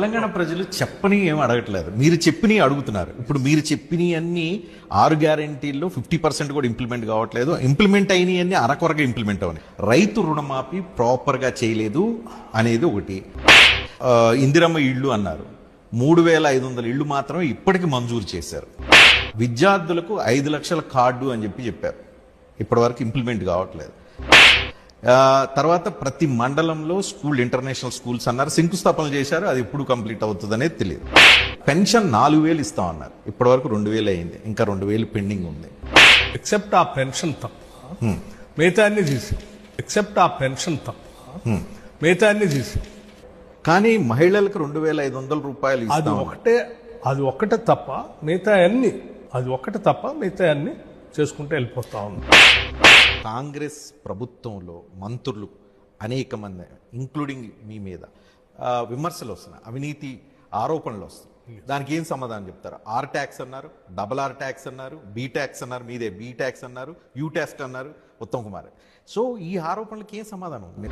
తెలంగాణ ప్రజలు చెప్పని ఏం అడగట్లేదు. మీరు చెప్పిని అడుగుతున్నారు. ఇప్పుడు మీరు చెప్పిన అన్ని ఆరు గ్యారంటీల్లో ఫిఫ్టీ పర్సెంట్ కూడా ఇంప్లిమెంట్ కావట్లేదు. ఇంప్లిమెంట్ అయినవి అన్ని అరకొరగా ఇంప్లిమెంట్ అవని రైతు రుణమాఫీ ప్రాపర్గా చేయలేదు అనేది ఒకటి. ఇందిరమ్మ ఇళ్ళు అన్నారు. మూడు వేల ఐదు వందల ఇళ్ళు మాత్రమే ఇప్పటికి మంజూరు చేశారు. విద్యార్థులకు ఐదు లక్షల కార్డు అని చెప్పి చెప్పారు. ఇప్పటివరకు ఇంప్లిమెంట్ కావట్లేదు. తర్వాత ప్రతి మండలంలో స్కూల్ ఇంటర్నేషనల్ స్కూల్స్ అన్నారు. శంకుస్థాపన చేశారు. అది ఎప్పుడు కంప్లీట్ అవుతుంది అనేది తెలియదు. పెన్షన్ నాలుగు వేలు ఇస్తాం అన్నారు. ఇప్పటి వరకు రెండు వేలు అయింది. ఇంకా రెండు వేలు పెండింగ్ ఉంది. ఎక్సెప్ట్ ఆ పెన్షన్ తప్ప. మిగతా అన్ని తీసి. ఎక్సెప్ట్ ఆ పెన్షన్ తప్ప. మిగతా అన్ని తీసి. కానీ మహిళలకు రెండు వేల ఐదు వందల రూపాయలు అది ఒకటే అది ఒక్కటే తప్ప మిగతా అన్ని అది ఒక్కటే తప్ప మిగతా అన్ని చేసుకుంటూ వెళ్ళిపోతా ఉంది. కాంగ్రెస్ ప్రభుత్వంలో మంత్రులు అనేక మంది ఇంక్లూడింగ్ మీ మీద విమర్శలు వస్తున్నాయి అవినీతి ఆరోపణలు వస్తున్నాయి. దానికి ఏం సమాధానం చెప్తారు? ఆర్ ట్యాక్స్ అన్నారు డబల్ ఆర్ ట్యాక్స్ అన్నారు బీ ట్యాక్స్ అన్నారు మీదే బీ ట్యాక్స్ అన్నారు యూ ట్యాక్స్ అన్నారు ఉత్తమ్ కుమార్. సో ఈ ఆరోపణలకి ఏం సమాధానం ఉంది?